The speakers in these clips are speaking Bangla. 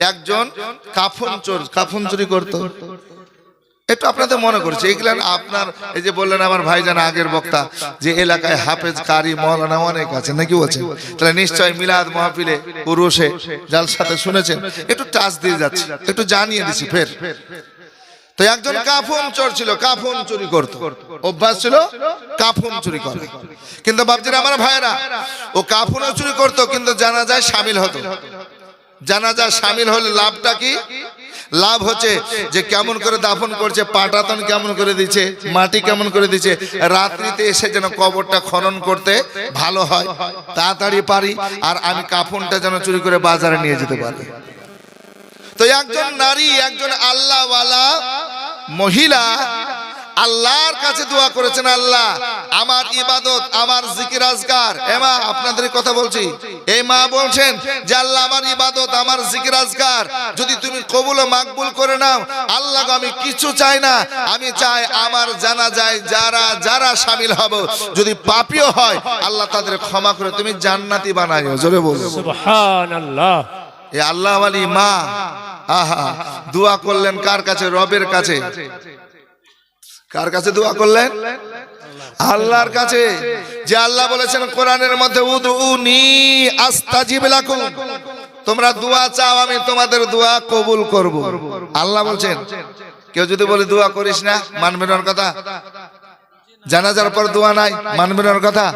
একজন কাফন চোর কাফন চুরি করতো। একটু আপনাদের মনে করছে। এগুলো আপনার এই যে বললেন আমার ভাইজান আগের বক্তা যে এলাকায় হাফেজ কারি মৌলানা অনেক আছে নাকি বলছেন তাহলে নিশ্চয় মিলাদ মাহফিলে পুরুষে যার সাথে শুনেছেন একটু টাচ দিয়ে যাচ্ছে একটু জানিয়ে দিছি ফের। তো একজন কাফন চোর ছিল কাফন চুরি করত। অভ্যাস ছিল কাফন চুরি করে। কিন্তু বাপজিরা আমার ভাইয়েরা ও কাফনও চুরি করতো কিন্তু জানা যায় সামিল হতো। জানাজা সামিল হলে লাভটা কি? লাভ হচ্ছে যে কেমন করে দাফন করছে, পাটাতন কেমন করে দিচ্ছে, মাটি কেমন করে দিচ্ছে, রাত্রিতে এসে যেন কবরটা খনন করতে ভালো হয়, তাড়াতাড়ি পারি আর আমি কাফনটা যেন চুরি করে বাজারে নিয়ে যেতে পারি। তো একজন নারী, একজন আল্লাহওয়ালা মহিলা আল্লাহর কাছে দোয়া করেছেন আল্লাহ। আমার ইবাদত আমার জিকির আজকার এমা আপনাদের কথা বলছি। এই মা বলছেন যে আল্লাহ আমার ইবাদত আমার জিকির আজকার যদি তুমি কবুল ও মাকবুল করে নাও আল্লাহ আমি কিছু চাই না। আমি চাই আমার জানা যায় যারা যারা সামিল হব। যদি পাপিও হয় আল্লাহ তাদের ক্ষমা করে তুমি জান্নাতি বানাইও। জোরে বলো সুবহানাল্লাহ। এ আল্লাহ আলী মা। আহা দোয়া করলেন কার কাছে? রবের কাছে। কার কাছে দোয়া করলেন? আল্লাহর কাছে। যে আল্লাহ বলেছেন, কোরআনের মধ্যে তোমরা দোয়া চাও, আমি তোমাদের দোয়া কবুল করব। আল্লাহ বলছেন, কেউ যদি বলে দোয়া করিস না, মানবে কথা? জানাজার পর দোয়া নাই মানবেন কথা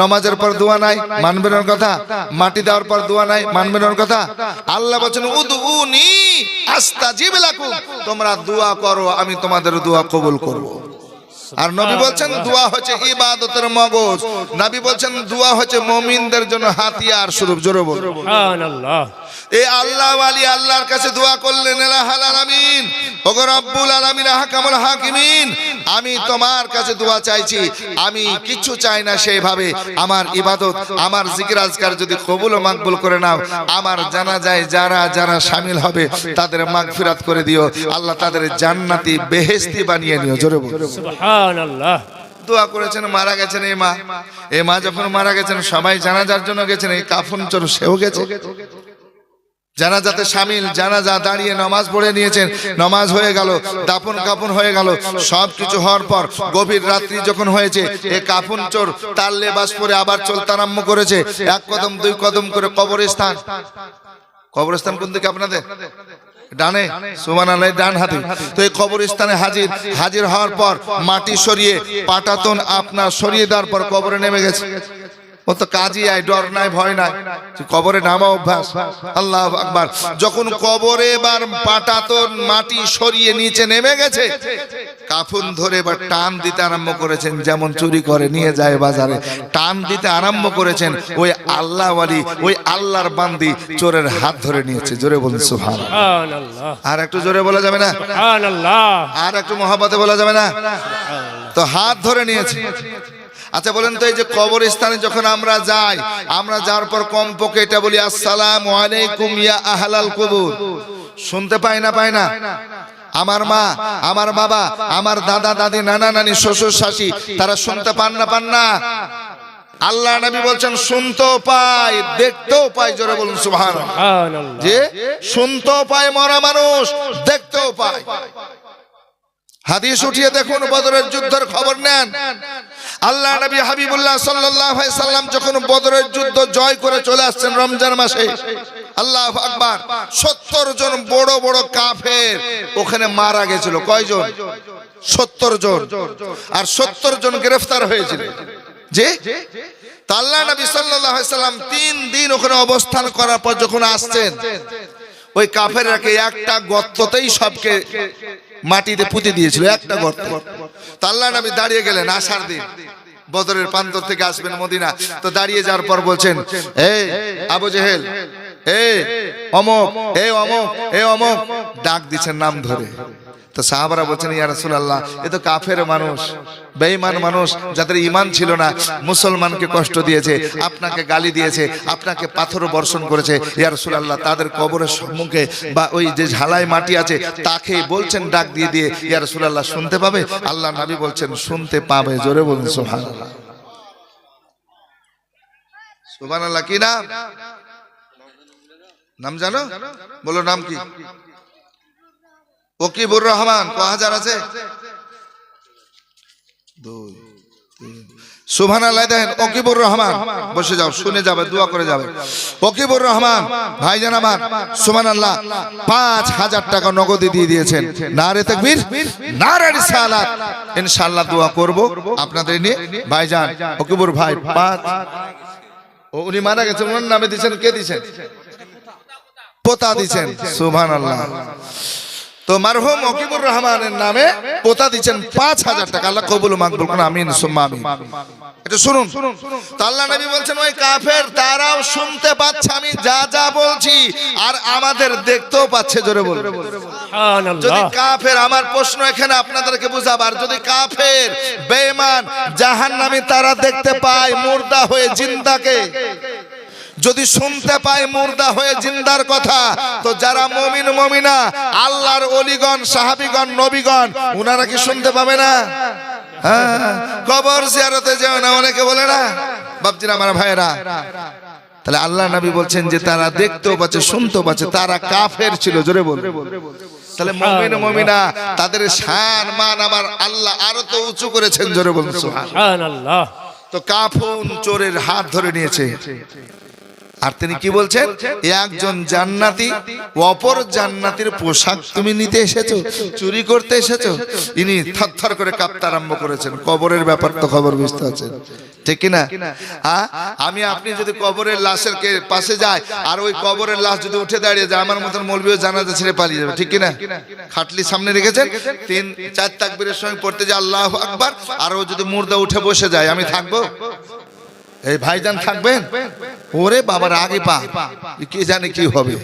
নমাজের পর দোয়া নাই মানবেন কথা মাটি দেওয়ার পর দোয়া নাই মানবেন কথা। আল্লাহ বলছেন উদউনি আস্তাজিব লাকুম। তোমরা দোয়া করো আমি তোমাদের দোয়া কবুল করব। আর নবী বলছেন দোয়া হচ্ছে ইবাদতের মগজ। নবী বলছেন দোয়া হচ্ছে মুমিনদের জন্য হাতিয়ার স্বরূপ। জোরে বল সুবহানাল্লাহ। এই আল্লাহ আলী আল্লাহর কাছে দোয়া করলেন এলাহাল আলামিন ওগো রব্বুল আলামিন হাকামুল হাকিমিন আমি তোমার কাছে দোয়া চাইছি। আমি কিছু চাই না সেইভাবে। আমার ইবাদত আমার জিকির আজকার যদি কবুল ও মাকবুল করে নাও আমার জানা যায় যারা যারা শামিল হবে তাদের মাগফিরাত করে দিও। আল্লাহ তাদের জান্নাতি বেহেশতি বানিয়ে নিও। জোরে বল সুবহানাল্লাহ। দোয়া করেছেন মারা গেছেন এই মা। এই মা যখন মারা গেছেন সবাই জানাজার জন্য গেছেন এই কাফন চোর সেও গেছে। জানাজাতে সামিল জানাজা দাঁড়িয়ে নামাজ পড়ে নিয়েছেন, নামাজ হয়ে গেল দাপন কাপন হয়ে গেল সব কিছু হওয়ার পর গভীর রাত্রি যখন হয়েছে, এ কাফন চোর তার লেবাস পরে আবার চলতে আরম্ভ করেছে, এক কদম, দুই কদম করে কবরস্থান। কবরস্থান কোন দিকে আপনাদের? ডানে? সুমান আলাই ডান হাতে। তো এই কবরস্থানে হাজির হাজির হওয়ার পর মাটি সরিয়ে পাটাতন আপনার সরিয়ে দেওয়ার পর কবরে নেমে গেছে। ও তো কাজই আয় ডর নাই ভয় নাই। কবরে নামা অভ্যাস। আল্লাহ আকবার। যখন কবরে এবার পাটাতন মাটি সরিয়ে নিচে নেমে গেছে কাফুন ধরে এবার টান দিতে আরম্ভ করেছেন যেমন চুরি করে নিয়ে যায় বাজারে। টান দিতে আরম্ভ করেছেন ওই আল্লাহ ওয়ালি ওই আল্লাহর বান্দি চোরের হাত ধরে নিয়েছে। জোরে বলুন সুভান আর একটু জোরে বলা যাবে না? আর একটু মহাবতে বলা যাবে না? তো হাত ধরে নিয়েছে। আচ্ছা বলেন তো এই যে কবরস্থানে যখন আমরা যাই আমরা যাওয়ার পর কম কমপক্ষে এটা বলি আসসালাম আলাইকুম ইয়া আহলাল কবুর। শুনতে পাই না পাই না? আমার মা আমার বাবা আমার দাদা দাদি নানা নানি শ্বশুর শাশি তারা শুনতে পান না পান না? আল্লাহ নবী বলছেন শুনতেও পাই দেখতেও পাই। জোরে বলুন সুবহানাল্লাহ। সুবহানাল্লাহ। যে শুনতেও পায় মরা মানুষ দেখতেও পায়। হাদিস উঠিয়ে দেখুন বদরের যুদ্ধের খবর নেন। আল্লাহ নবী হাবিবুল্লাহ সাল্লাল্লাহু আলাইহি সাল্লাম যখন বদরের যুদ্ধ জয় করে চলে আসছেন রমজান মাসে। আল্লাহ আকবার। সত্তর জন বড় বড় কাফের ওখানে মারা গেছিল। কয়জন? সত্তর জন। আর সত্তর জন গ্রেফতার হয়েছিল। যে? তা আল্লাহ নবী সাল্লাল্লাহু আলাইহি সাল্লাম তিন দিন ওখানে অবস্থান করার পর যখন আসছেন ওই কাফেররাকে একটা গর্ততেই সবকে মাটিতে পুঁতে দিয়েছিল একটা গর্ত। তাল্লা নামে নবী দাঁড়িয়ে গেলেন আসার দিন। বদরের প্রান্তর থেকে আসবেন মদিনা। তো দাঁড়িয়ে যাওয়ার পর বলছেন এই আবু জেহেল এ এ ডাক দিচ্ছেন নাম ধরে। তো সাহাবারা বলছেন, ইয়া রাসূলুল্লাহ, এ তো কাফের মানুষ, বেঈমান মানুষ, যাদের ইমান ছিল না, মুসলমানকে কষ্ট দিয়েছে, আপনাকে গালি দিয়েছে, আপনাকে পাথর বর্ষণ করেছে, ইয়া তাদের কবরের সম্মুখে বা ওই যে ঝালাই মাটি আছে, তাকে বলছেন ডাক দিয়ে দিয়ে, ইয়া রাসূলুল্লাহ, শুনতে পাবে? আল্লাহ নবী বলছেন, শুনতে পাবে, জোরে বলুন, সুবহানাল্লাহ। সুবহানাল্লাহ, কি না নাম জানো? বলো নাম কি? ওকিবুর রহমান, ক হাজার আছে? দেখেন রহমান। বসে যাও, শুনে যাবে, দোয়া করে যাবে। রহমান, ভাইজান আল্লাহ পাঁচ হাজার টাকা দিয়ে দিয়েছেন। নারে তাকবীর, নারে রিসালাত। ইনশাআল্লাহ দোয়া করব আপনাদের নিয়ে। ভাইজান, ওকিবুর ভাই, পাঁচ। উনি মারা গেছেন, ওনার নামে দিয়েছেন, কে দিয়েছেন? পোতা দিচ্ছেন সুবহান আল্লাহ তো মারহুম ওকিবুর রহমানের নামে পোতা দিচ্ছেন পাঁচ হাজার টাকা। আল্লাহ কবুল মাকবুল আমিন সুম্মা আমিন। এটা শুনুন। তো আল্লাহ নবী বলছেন ওই কাফের তারাও শুনতে পাচ্ছে আমি যা যা বলছি আর আমাদের দেখতেও পাচ্ছে। জোরে বল যদি কাফের আমার প্রশ্ন এখানে আপনাদেরকে বুঝাবার যদি কাফের বেঈমান জাহান্নামী তারা দেখতে পায় মুর্দা হয়ে জিন্দাকে যদি শুনতে পায় মুর্দা হয়ে জিন্দার কথা তো যারা মমিন মমিনা আল্লাহর অলিগণ সাহাবিগণ নবীগণ উনারা কি শুনতে পাবে না? হ্যাঁ কবর জিয়ারতে যেও না অনেকে বলে না বাপজিরা আমার ভাইয়েরা তাহলে আল্লাহ নবী বলছেন যে তারা দেখতেও পাচ্ছে শুনতেও পাচ্ছে তারা কাফের ছিল জোরে বল তাহলে মমিন মমিনা তাদের শান মান আমার আল্লাহ আরও তো উঁচু করেছেন জোরে বলুন সুবহানাল্লাহ। তো কাফুন চোরের হাত ধরে নিয়েছে। আর তিনি কি বলছেন? একজন জান্নাতি অপর জান্নাতির পোশাক তুমি নিতে এসেছ চুরি করতে এসেছ। ইনি থরথর করে কাঁপতে আরম্ভ করেছেন। কবরের ব্যাপার তো খবর বুঝতে আছেন ঠিক কি না হ্যাঁ আমি আপনি যদি কবরের লাশের কে পাশে যায় আর ওই কবরের লাশ যদি উঠে দাঁড়িয়ে যায় আমার মতন মলবিও জানাজা ছেড়ে পালিয়ে যাবে। ঠিক কি না খাটলি সামনে রেখেছেন তিন চার তাকবীরের সঙ্গে পড়তে যায় আল্লাহ আকবার আর ও যদি মুর্দা উঠে বসে যায় আমি থাকব? এই ভাইজান থাকবেন? ওরে বাবার আগে পা। কে জানে কি হবে।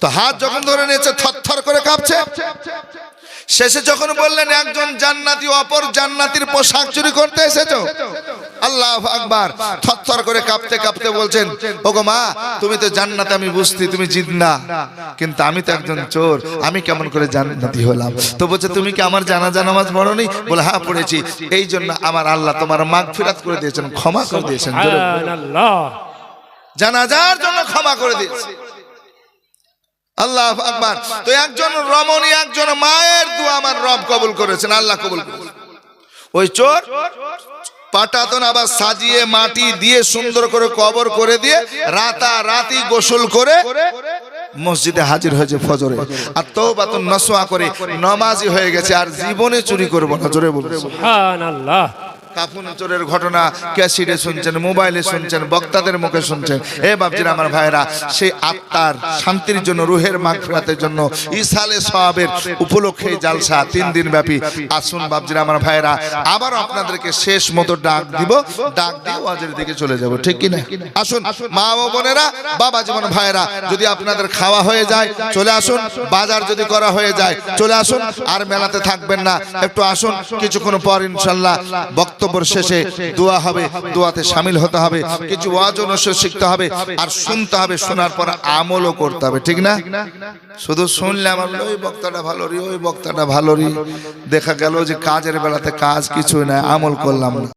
তো হাত যখন ধরে নিয়েছে, থরথর করে কাঁপছে। শেষে যখন বললেন, একজন জান্নাতি, অপর জান্নাতির পোশাক চুরি করতে এসেছ? আল্লাহ আকবার থরথর করে কাঁপতে কাঁপতে বলছেন ওগো মা তুমি তো জান্নাতে আমি বুঝতি তুমি জিদ না কিন্তু আমি তো একজন চোর আমি কেমন করে জান্নাতি হলাম? তো বলছে তুমি কি আমার জানাজা নামাজ পড়নি? বলে হ্যাঁ পড়েছি। এই জন্য আমার আল্লাহ তোমার মাগ ফিরাত করে দিয়েছেন ক্ষমা করে দিয়েছেন জানাজার জন্য ক্ষমা করে দিয়েছে। আল্লাহ আকবার। তো একজন রমণী একজন মায়ের দু আমার রব কবুল করেছেন আল্লাহ কবুল করেছেন। ওই চোর পাটাতন আবার সাজিয়ে মাটি দিয়ে সুন্দর করে কবর করে দিয়ে রাতা রাতি গোসল করে মসজিদে হাজির হয়েছে ফজরে। আর তো বাতন নসোয়া করে। নমাজি হয়ে গেছে। আর জীবনে চুরি করব না। জোরে সুবহানাল্লাহ। কাফুন চোরের ঘটনা, ক্যাসিডে শুনছেন, মোবাইলে শুনছেন, বক্তাদের মুখে শুনছেন। এ বাপজির আমার ভাইরা সেই আত্মার শান্তির জন্য, রুহের মাগফিরাতের জন্য ইসালে সওয়াবের উপলক্ষে জালসা তিন দিন ব্যাপী। আসুন বাপজির আমার ভাইরা আবার আপনাদেরকে শেষ মতো ডাক দিব, ডাক দিয়ে ওয়াজের দিকে চলে যাব, ঠিক কি না আসুন, মা ও বোনেরা, বাবা জীবন ভাইরা যদি আপনাদের খাওয়া হয়ে যায়, চলে আসুন, বাজার যদি করা হয়ে যায়, চলে আসুন, আর মেলাতে থাকবেন না। একটু আসুন, কিছুক্ষণ পর ইনশাল্লাহ বক্তব্যের শেষে দোয়া হবে দোয়াতে সামিল হতে হবে কিছু ওয়াজ অনুষ্ঠ শিখতে হবে আর শুনতে হবে শোনার পর আমলও করতে হবে ঠিক না? শুধু শুনলে আমার ওই বক্তাটা ভালো রি ওই বক্তাটা ভালো রি দেখা গেল যে কাজের বেলাতে কাজ কিছুই নাই আমল করলাম না।